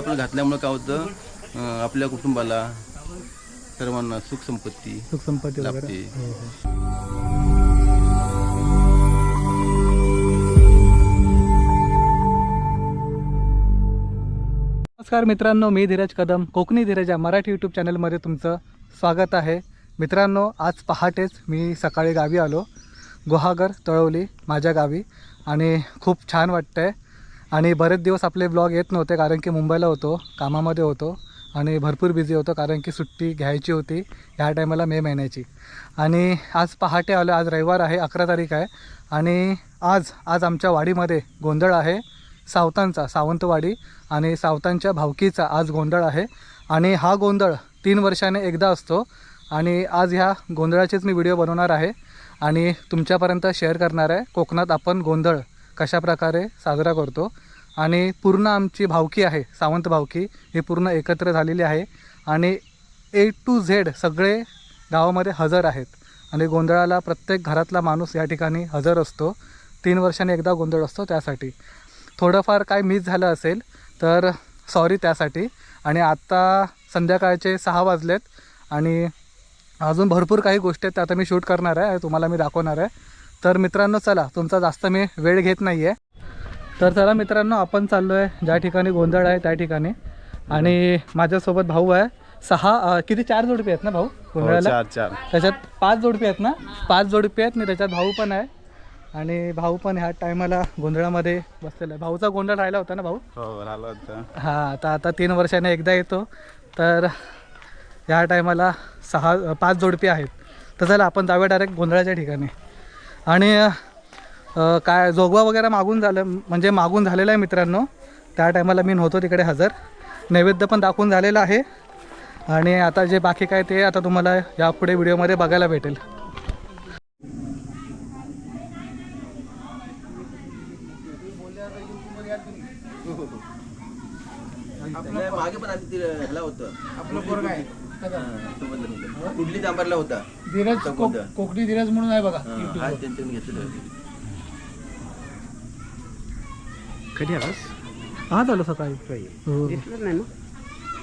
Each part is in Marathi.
आपण घातल्यामुळं काय होतं? अं, आपल्या कुटुंबाला सर्वांना सुख संपत्ती सुख संपत्ती वगैरे? लाभते. हो हो. नमस्कार मित्रांनो मी धीरज कदम कोकणी धीरज या मराठी यूट्यूब चॅनलमध्ये तुमचं स्वागत आहे. मित्रांनो आज पहाटेच मी सकाळी गावी आलो. गुहागर तळवली माझ्या गावी. आणि खूप छान वाटतं आहे आणि बरेच दिवस आपले ब्लॉग येत नव्हते कारण की मुंबईला होतो कामामध्ये होतो आणि भरपूर बिझी होतो कारण की सुट्टी घ्यायची होती ह्या टायमाला मे महिन्याची. आणि आज पहाटे आलो आज रविवार आहे अकरा तारीख आहे आणि आज आज आमच्या वाडीमध्ये गोंधळ आहे सावतांचा सावंतवाडी आणि सावतांच्या भावकीचा आज गोंधळ आहे आणि हा गोंधळ तीन वर्षाने एकदा असतो आणि आज ह्या गोंधळाचेच मी व्हिडिओ बनवणार आहे आणि तुमच्यापर्यंत शेअर करणार आहे. कोकणात आपण गोंधळ कशाप्रकारे साजरा करतो. आणि पूर्ण आमची भावकी आहे सावंत भावकी ही पूर्ण एकत्र झालेली आहे. आणि ए टू झेड सगळे गावामध्ये हजर आहेत. आणि गोंधळाला प्रत्येक घरातला माणूस या ठिकाणी हजर असतो. तीन वर्षाने एकदा गोंधळ असतो त्यासाठी. थोडंफार काय मिस झालं असेल तर सॉरी त्यासाठी. आणि आत्ता संध्याकाळचे सहा वाजलेत. आणि अजून भरपूर काही गोष्टी आहेत त्या आता मी शूट करणार आहे तुम्हाला मी दाखवणार आहे. तर मित्रांनो चला तुमचा जास्त मी वेळ घेत नाही आहे तर चला मित्रांनो आपण चाललो आहे ज्या ठिकाणी गोंधळ आहे त्या ठिकाणी. आणि माझ्यासोबत भाऊ आहे. सहा किती? चार जोडपे आहेत ना भाऊ? गोंधळाला? चार चार. त्याच्यात पाच जोडपे आहेत ना? पाच जोडपे आहेत आणि त्याच्यात भाऊ पण आहे. आणि भाऊ पण ह्या टायमाला गोंधळामध्ये बसलेला आहे. भाऊचा गोंधळ राहिला होता ना भाऊ? हो राहिलं होतं. हां तर आता तीन वर्षाने एकदा येतो. तर ह्या टायमाला सहा पाच जोडपी आहेत. तर चला आपण जाऊया डायरेक्ट गोंधळाच्या ठिकाणी. आणि काय जोगवा वगैरे मागून झालं म्हणजे मागून झालेलं आहे मित्रांनो. त्या टायमाला मी नव्हतो तिकडे हजर. नैवेद्य पण दाखवून झालेलं आहे. आणि आता जे बाकी काय ते आता तुम्हाला यापुढे व्हिडिओमध्ये बघायला भेटेल. मागे पण होतं आपलं आहे. कुठली दांबरला होता? धीरज. कोकणी धीरज म्हणून आहे बघा हा, आज त्यांच्याकडून घेतलं कधी आलास? आज आलो सकाळी. हो.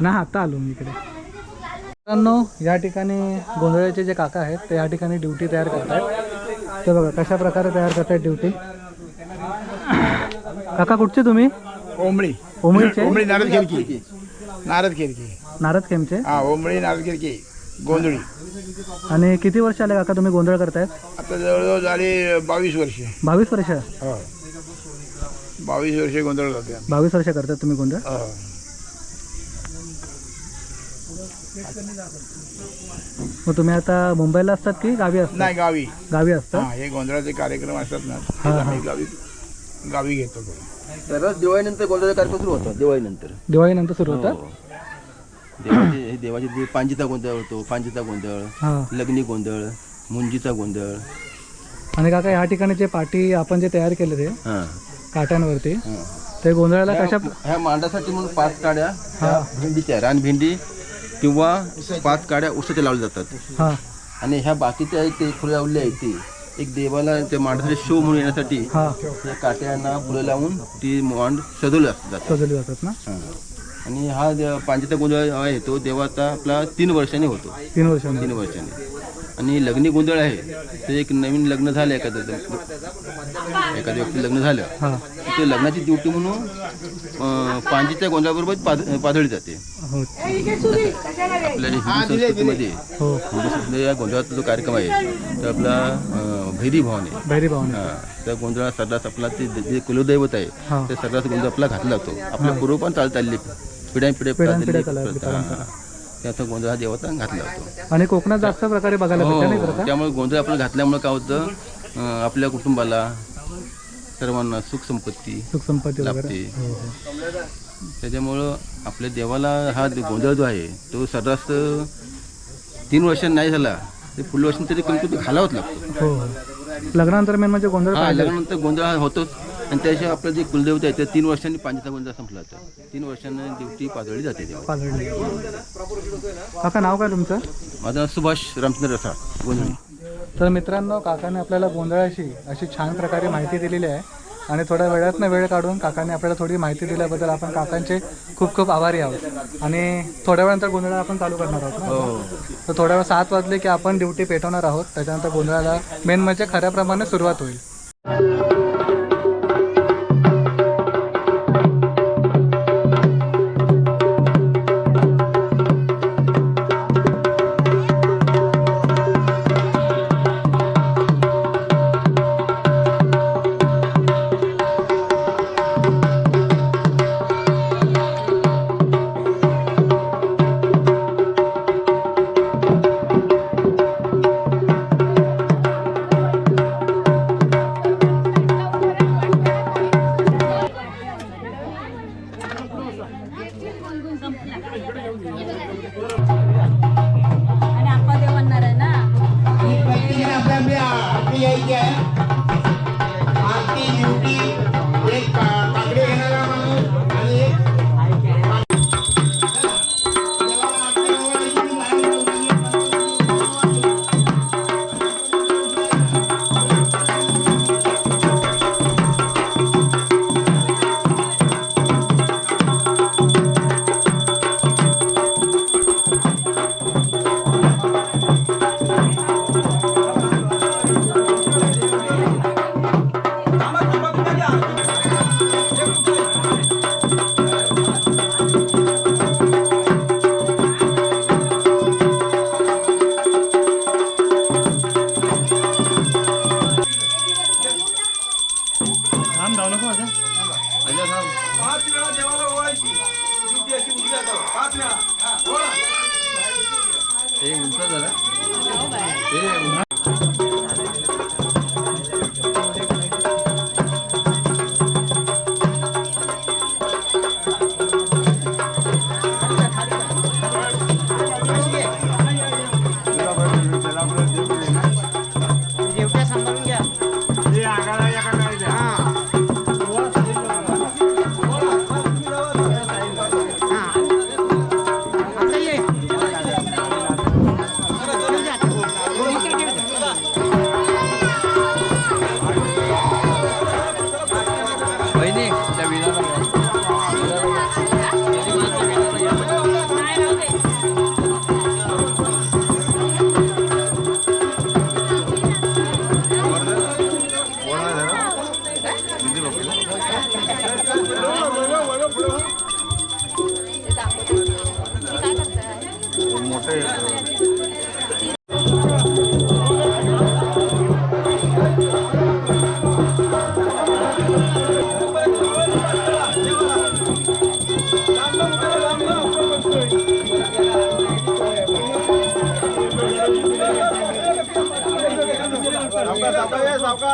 नाही आता आलो मी इकडे. मित्रांनो या ठिकाणी गोंधळाचे जे काका आहेत ते या ठिकाणी ड्युटी तयार करतात ते बघा कशा प्रकारे तयार करतात ड्युटी? काका कुठचे तुम्ही? ओंबळी ओमळीचे? ओंबळी नारद खिरकी नारद खिरकी नारद खेमचे? हा ओंबळी नारद खिरकी गोंधळी. आणि किती वर्ष आले काका तुम्ही गोंधळ करतायत? आता जवळजवळ झाली बावीस वर्ष. बावीस वर्ष? हो. बावीस वर्ष गोंधळ आम्ही. बावीस वर्ष करतात तुम्ही गोंधळ? हो. मग तुम्ही आता मुंबईला असतात की गावी असतात? नाही गावी. गावी हा असतात? हे गोंधळाचे कार्यक्रम असतात ना ते हा, आम्ही गावी गावी घेतो. तर दिवाळीनंतर गोंधळाचा कार्यक्रम सुरू होतो दिवाळीनंतर. दिवाळीनंतर सुरू होतात हो. देवाचे हे देवाचे पांजीचा गोंधळ होतो पांजीचा गोंधळ हां. लग्नी गोंधळ मुंजीचा गोंधळ. आणि काका या ठिकाणी जे पाठी आपण जे तयार केले ते हां. काट्यांवरती हां. ते गोंधळाला कशा ह्या मांडासाठी म्हणून पाच काड्या ह्या भेंडीच्या रानभेंडी किंवा पाच काड्या उसाच्या लावल्या जातात. हां. आणि ह्या बाकीच्या आहेत ते फुलं लावले आहेत ते. एक देवाला त्या मांडासाठी शो म्हणून येण्यासाठी हां. या काट्यांना फुलं लावून ती मांड सजवली जातात. सजवली जातात ना? हां. आणि हा दे- पांजेचा गोंधळ आहे तो देवाचा आपला तीन वर्षांनी होतो. तीन वर्षांनी. तीन वर्षांनी. आणि लग्नी गोंधळ आहे ते एक नवीन लग्न झालं एखादं एखाद्या व्यक्ती लग्न झालं हां. ते लग्नाची ड्युटी म्हणून अं, पांजीच्या गोंधळाबरोबर पाद पादळी जाते. हो. आपल्या हिंदू संस्कृतीमध्ये हो. हिंदू संस्कृतीमध्ये या गोंधळाचा जो कार्यक्रम आहे तो आपला अं, भैरी भवानी. भैरी भावने. हा, त्या गोंधळात सर्रास आपला ते जे कुलदैवत आहे हां. ते सर्रास गोंधळ आपला घातला जातो आपल्या पूर्व पण चालत आलेली. पिढ्या पिढ्या प्रथा, हा. त्याचा गोंधळ हा देवाचा घातला जातो आणि कोकणात जास्त प्रकारे बघायला भेटतं नाही हो, त्यामुळे गोंधळ आपण घातल्यामुळे काय होतं अं, आपल्या कुटुंबाला सर्वांना सुख संपत्ती सुख संपत्ती वगैरे? लाभते. हो हो. त्याच्यामुळं आपल्या देवाला हा जो गोंधळ जो आहे तो सर्रास तीन वर्षांनी नाही झाला ते पुढल्या वर्षांनी तरी कमी कमी घालावाच लागतो. हो. हो लग्नानंतर मेन म्हणजे गोंधळ हा पाहिजे. लग्नानंतर गोंधळ हा होतोच. आणि त्याशिवाय आपलं जे कुलदेवता आहे ते तीन वर्षांनी पाण्याचा गुंजा संपला जातं तीन वर्षांनी देवटी पाजळी जाते तेव्हा. काका नाव काय तुमचं? माझं नाव सुभाष रामचंद्र रसाळ गोंधळी. तर मित्रांनो काकाने आपल्याला गोंधळाशी अशी छान प्रकारे माहिती दिलेली आहे. आणि थोड्या वेळातनं वेळ काढून काकाने आपल्याला थोडी माहिती दिल्याबद्दल आपण काकांचे खूप खूप आभारी आहोत. आणि थोड्या वेळानंतर गोंधळा आपण चालू करणार आहोत हो. तर थोड्या वेळ सात वाजले की आपण ड्युटी पेटवणार आहोत. त्याच्यानंतर गोंधळाला मेन म्हणजे खऱ्याप्रमाणे सुरुवात होईल. e o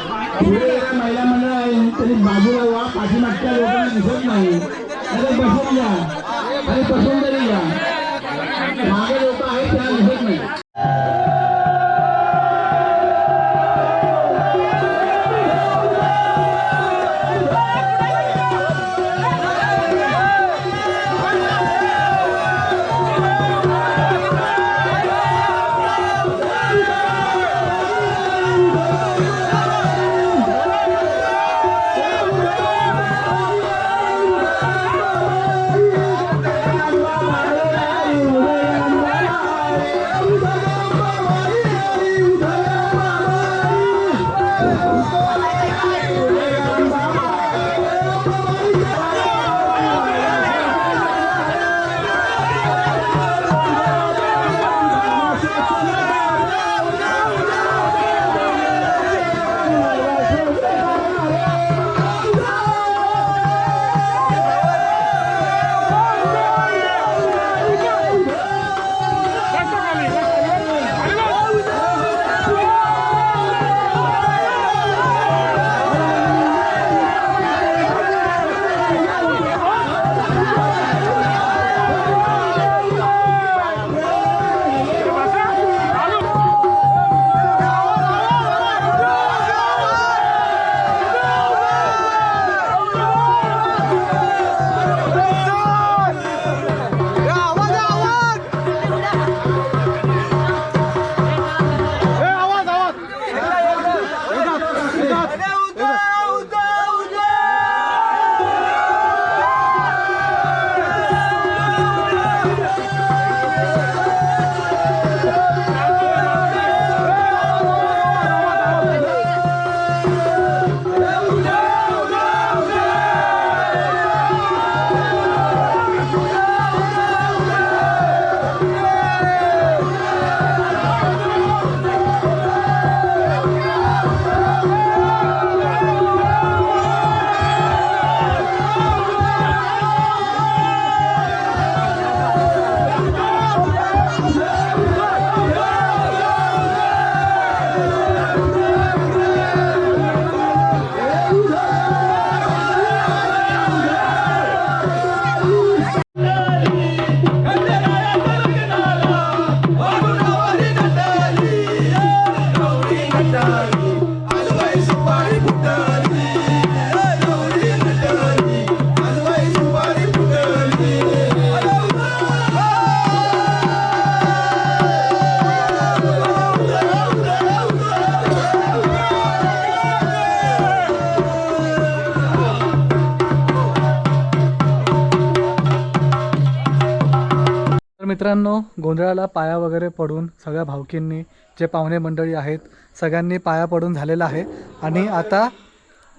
पुढे महिला मंडळ आहे तरी बाजूला वा पाठीमागच्या लोकांना दिसत नाही. अरे बसून घ्या अरे बसून तरी घ्या मागे लोक आहेत त्यांना दिसत नाही. मित्रांनो गोंधळाला पाया वगैरे पडून सगळ्या भावकींनी जे पाहुणे मंडळी आहेत सगळ्यांनी पाया पडून झालेलं आहे. आणि आता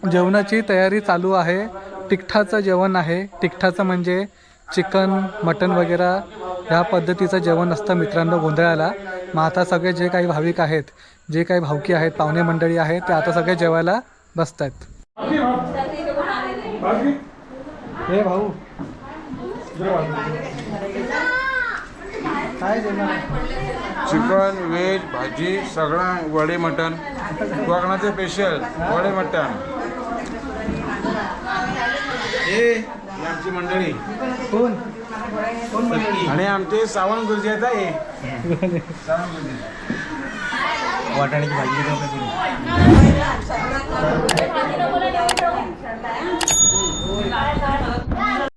जेवणाची तयारी चालू आहे. तिखटाचं जेवण आहे. तिखटाचं म्हणजे चिकन मटन वगैरे ह्या पद्धतीचं जेवण असतं मित्रांनो गोंधळाला. मग आता सगळे जे काही भाविक आहेत जे काही भावकी आहेत पाहुणे मंडळी आहेत ते आता सगळे जेवायला बसत आहेत हे भाऊ. काय देणार? चिकन व्हेज भाजी सगळं वडे मटण. कोकणाचे स्पेशल वडे मटण. हे आमची मंडळी. कोण? आणि आमचे सावन गुरुजी आहेत हे वाटाण्याची भाजी